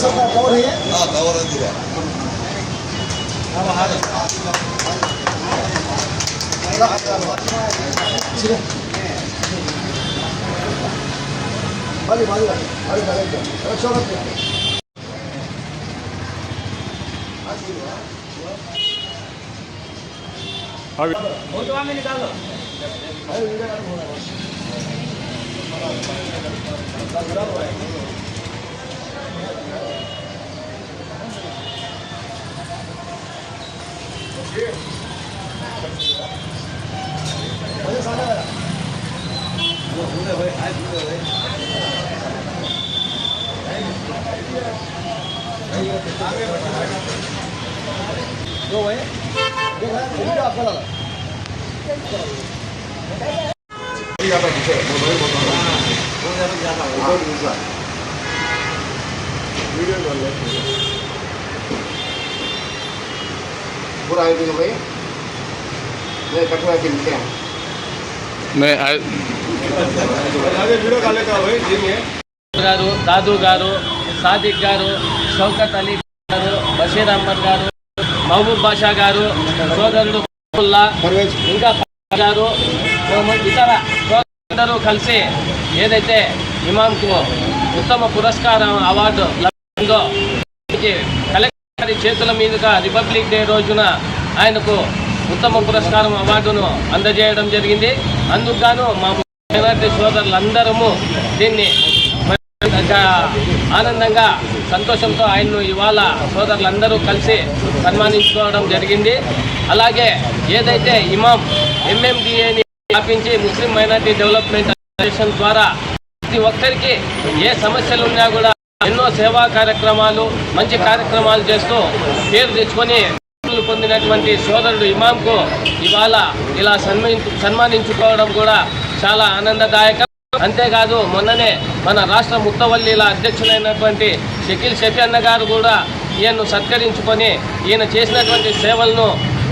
ಸ್ವಲ್ಪ ಕವರ್ ಇದೆ ಹಾ ಕವರ್ ಅಂತಿದೆ ಬನ್ನಿ ಬನ್ನಿ ಬನ್ನಿ ಬನ್ನಿ ಶೋಭಕ್ಕೆ में निकालो अरे दो भाई एक है इनका आपका लगा पूरा आयोजन भाई मैं कटवा के लिखे हैं मैं आ- గారు దాదు గారు సాదిక్ గారు షౌకత్ అలీ గారు బషీర్ అహ్మద్ గారు మహబూబ్ బాషా గారు సోదరుడు మహబూబుల్లా, ఇంకా గారు ఇతర సోదరులందరూ కలిసి ఏదైతే ఇమాంకు ఉత్తమ పురస్కారం అవార్డు లభించిందో దానికి కలెక్టర్ గారి చేతుల మీదుగా రిపబ్లిక్ డే రోజున ఆయనకు ఉత్తమ పురస్కారం అవార్డును అందజేయడం జరిగింది. అందుకు మా మైనార్టీ సోదరులందరము దీన్ని ఆనందంగా సంతోషంతో ఆయన్ను ఇవాళ సోదరులందరూ కలిసి సన్మానించుకోవడం జరిగింది. అలాగే ఏదైతే ఇమాం ఎంఎండిఏని స్థాపించి ముస్లిం మైనార్టీ డెవలప్మెంట్ అసోసియేషన్ ద్వారా ప్రతి ఒక్కరికి ఏ సమస్యలు ఉన్నా కూడా ఎన్నో సేవా కార్యక్రమాలు మంచి కార్యక్రమాలు చేస్తూ పేరు తెచ్చుకొని పొందినటువంటి సోదరుడు ఇమాంకు ఇవాళ ఇలా సన్మానించు సన్మానించుకోవడం కూడా చాలా ఆనందదాయకం. అంతేకాదు మొన్ననే మన రాష్ట్ర ముత్తవల్లీల అధ్యక్షులైనటువంటి షకీల్ షఫీ అన్న గారు కూడా ఈయన్ను సత్కరించుకొని ఈయన చేసినటువంటి సేవలను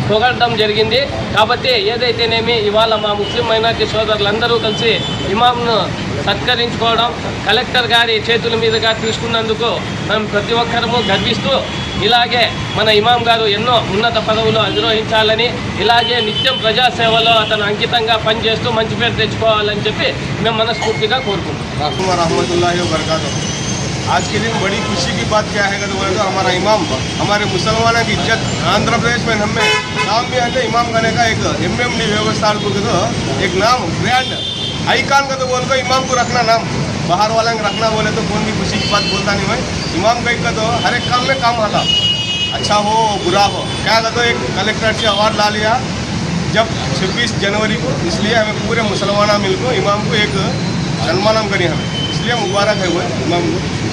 పొగడడం జరిగింది కాబట్టి ఏదైతేనేమి ఇవాళ మా ముస్లిం మైనార్టీ సోదరులందరూ కలిసి ఇమాంను సత్కరించుకోవడం కలెక్టర్ గారి చేతుల మీదుగా తీసుకున్నందుకు మేము ప్రతి ఒక్కరము గర్విస్తూ ఇలాగే మన ఇమాం గారు ఎన్నో ఉన్నత పదవులు అధిరోహించాలని ఇలాగే నిత్యం ప్రజాసేవలో అతను అంకితంగా పనిచేస్తూ మంచి పేరు తెచ్చుకోవాలని చెప్పి మేము మనస్ఫూర్తిగా కోరుకుంటున్నాం रहमतुल्लाहि व बरकातहू आज के दिन बड़ी खुशी की बात क्या है तो बोले तो हमारा इमाम हमारे मुसलमानों की इज्जत आंध्र प्रदेश में हमें नाम भी है इमाम खाने का एक एम एम डी व्यवस्था तो एक नाम ब्रांड आईकान का तो बोल को इमाम को रखना नाम बाहर वाला रखना बोले तो कौन भी खुशी की बात बोलता नहीं भाई इमाम का एक का तो हर एक काम में काम आता अच्छा हो बुरा हो क्या था तो एक कलेक्टर से अवार्ड ला लिया जब छब्बीस जनवरी को इसलिए हमें पूरे मुसलमान मिल को इमाम को एक सम्मान करिए हमें इसलिए मुबारक है वो इमाम को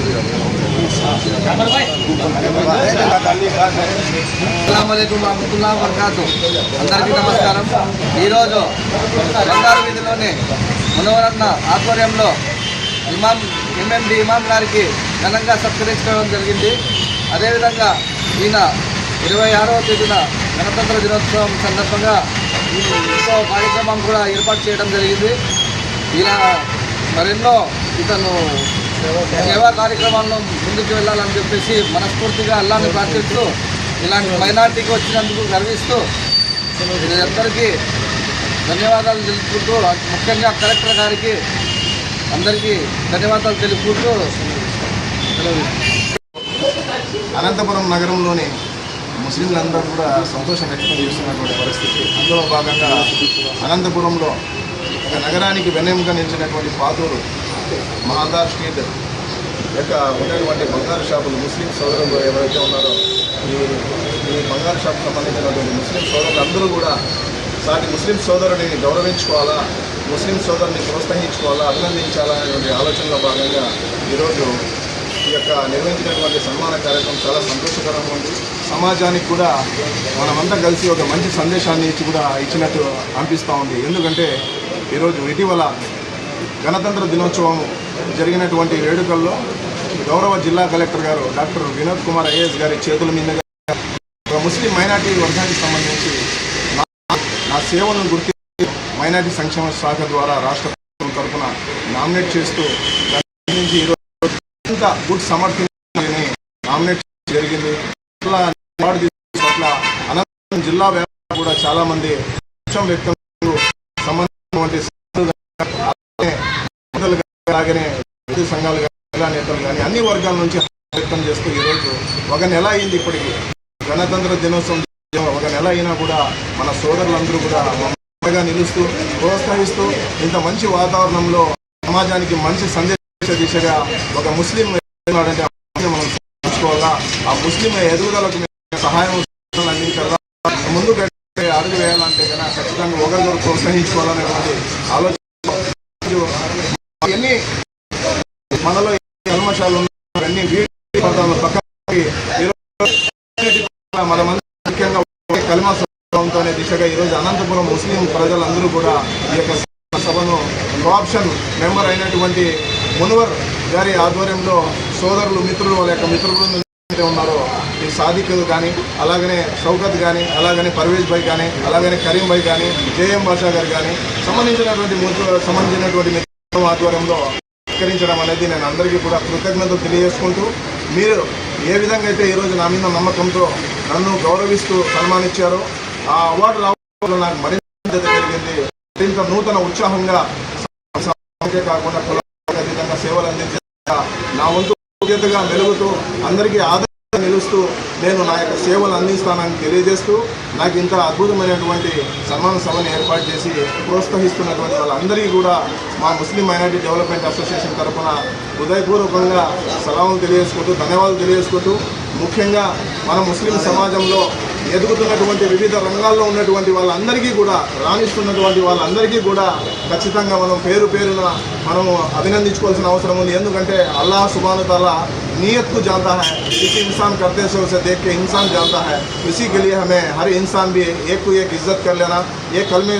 వరహమతుల్లా వబర్కాతు అందరికీ నమస్కారం. ఈరోజు బంగారు వీధిలోని మునవరన్న ఆధ్వర్యంలో ఇమాం ఎంఎండి ఇమాం గారికి ఘనంగా సత్కరించడం జరిగింది. అదేవిధంగా ఈయన ఇరవై ఆరవ తేదీన గణతంత్ర దినోత్సవం సందర్భంగా ఈ ఇంకో కార్యక్రమం కూడా ఏర్పాటు చేయడం జరిగింది. ఇలా మరెన్నో ఇతను సేవా కార్యక్రమాల్లో ముందుకు వెళ్ళాలని చెప్పేసి మనస్ఫూర్తిగా అల్లాన్ని ప్రార్థిస్తూ ఇలాంటి మైనార్టీకి వచ్చినందుకు గర్విస్తూ అందరికీ ధన్యవాదాలు తెలుపుకుంటూ ముఖ్యంగా కలెక్టర్ గారికి అందరికీ ధన్యవాదాలు తెలుపుకుంటూ అనంతపురం నగరంలోని ముస్లింలందరూ కూడా సంతోషం వ్యక్తం చేస్తున్నటువంటి పరిస్థితి. అందులో భాగంగా అనంతపురంలో ఒక నగరానికి వెన్నెముక నిలిచినటువంటి పాతూరు మహాదార్ స్ట్రీట్ యొక్క ఉన్నటువంటి బంగారు షాపులు ముస్లిం సోదరులు ఎవరైతే ఉన్నారో ఈ ఈ బంగారు షాప్కి సంబంధించినటువంటి ముస్లిం సోదరులు అందరూ కూడా సాటి ముస్లిం సోదరుని గౌరవించుకోవాలా ముస్లిం సోదరుని ప్రోత్సహించుకోవాలా అభినందించాలా అనేటువంటి ఆలోచనలో భాగంగా ఈరోజు ఈ యొక్క నిర్వహించినటువంటి సన్మాన కార్యక్రమం చాలా సంతోషకరంగా ఉంది. సమాజానికి కూడా మనమంతా కలిసి ఒక మంచి సందేశాన్ని ఇచ్చి కూడా ఇచ్చినట్టు అనిపిస్తూ ఉంది. ఎందుకంటే ఈరోజు ఇటీవల గణతంత్ర దినోత్సవం జరిగినటువంటి వేడుకల్లో గౌరవ జిల్లా కలెక్టర్ గారు డాక్టర్ వినోద్ కుమార్ ఐఏఎస్ గారి చేతుల మీదుగా ముస్లిం మైనార్టీ వర్గానికి సంబంధించి నా- నా సేవలను గుర్తించి మైనార్టీ సంక్షేమ శాఖ ద్వారా రాష్ట్ర ప్రభుత్వం తరఫున నామినేట్ చేస్తూ దాని నుంచి ఈరోజు గుడ్ సమర్థిని నామినేట్ జరిగింది. అనంతరం పట్ల జిల్లా వ్యాప్తంగా కూడా చాలామంది వ్యక్తం సంబంధించినటువంటి అలాగనే రైతు సంఘాలు కానీ నేతలు కానీ అన్ని వర్గాల నుంచి వ్యక్తం చేస్తూ ఈరోజు ఒక నెల అయింది ఇప్పటికి. గణతంత్ర దినోత్సవం ఒక నెల అయినా కూడా మన సోదరులందరూ కూడా మమ్మల్గా నిలుస్తూ ప్రోత్సహిస్తూ ఇంత మంచి వాతావరణంలో సమాజానికి మంచి సందేశ దిశగా ఒక ముస్లిం ఉన్నాడంటే మనం చూసుకోవాలా? ఆ ముస్లిం ఎదుగుదలకు సహాయం అందించాలా ముందు కంటే అడుగు వేయాలంటే కనుక ఖచ్చితంగా ఒకరికొకరు ప్రోత్సహించుకోవాలనేటువంటి ఆలోచన. ఎన్ని మనలో ఎన్ని కల్మషాలు ఉన్నాయి వీడి పక్కన ముఖ్యంగా ఒకే కలిమా స్వభావంతోనే దిశగా ఈరోజు అనంతపురం ముస్లిం ప్రజలందరూ కూడా ఈ యొక్క సభను కోఆప్షన్ మెంబర్ అయినటువంటి మునువర్ గారి ఆధ్వర్యంలో సోదరులు మిత్రులు వాళ్ళ యొక్క మిత్రులు ఎవరైతే ఉన్నారో ఈ సాదిక్ కానీ అలాగనే షౌకత్ కానీ అలాగనే పర్వేజ్ భాయ్ కానీ అలాగనే కరీం భాయ్ కానీ జేఎం బాషా గారు కానీ సంబంధించినటువంటి సంబంధించినటువంటి ఆధ్వర్యంలో సత్కరించడం అనేది నేను అందరికీ కూడా కృతజ్ఞతలు తెలియజేసుకుంటూ మీరు ఏ విధంగా అయితే ఈరోజు నా మీద నమ్మకంతో నన్ను గౌరవిస్తూ సన్మానించారో ఆ అవార్డు రావడంలో నాకు మరింత కలిగింది. మరింత నూతన ఉత్సాహంగా కాకుండా అతీతంగా సేవలు అందించే నా వంతు బాధ్యతగా మెలుగుతూ అందరికీ ఆదరణ నిలుస్తూ నేను నా యొక్క సేవలు అందిస్తానని తెలియజేస్తూ నాకు ఇంత అద్భుతమైనటువంటి సన్మాన సభను ఏర్పాటు చేసి ప్రోత్సహిస్తున్నటువంటి వాళ్ళందరికీ కూడా మా ముస్లిం మైనారిటీ డెవలప్మెంట్ అసోసియేషన్ తరఫున హృదయపూర్వకంగా సలాములు తెలియజేసుకుంటూ ధన్యవాదాలు తెలియజేసుకుంటూ ముఖ్యంగా మన ముస్లిం సమాజంలో ఎదుగుతున్నటువంటి వివిధ రంగాల్లో ఉన్నటువంటి వాళ్ళందరికీ కూడా రాణిస్తున్నటువంటి వాళ్ళందరికీ కూడా ఖచ్చితంగా మనం పేరు పేరున మనము అభినందించుకోవాల్సిన అవసరం ఉంది. ఎందుకంటే అల్లాహ్ సుబాను नीयत को जानता है, किसी इंसान करते से उसे देख के इंसान जानता है। इसी के लिए हमें हर इंसान भी एक को एक इज़्ज़त कर लेना। ये कलमे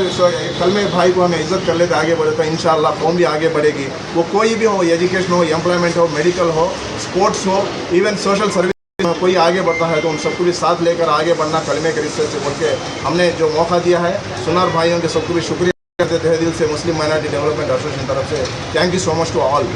कलमे भाई को हमें इज़्ज़त कर लेते आगे बढ़े तो इंशाल्लाह कौम भी आगे बढ़ेगी। वो कोई भी हो, एजुकेशन हो एम्प्लॉयमेंट हो मेडिकल हो स्पोर्ट्स हो इवन सोशल सर्विस में कोई आगे बढ़ता है तो उन सबको भी साथ लेकर आगे बढ़ना, कलमे के रिश्ते से बोल के। हमने जो मौका दिया है, सुनार भाइयों के सबको भी शुक्रिया करते तहे दिल से मुस्लिम माइनॉरिटी डेवलपमेंट एसोसिएशन तरफ़ से। Thank you so much to all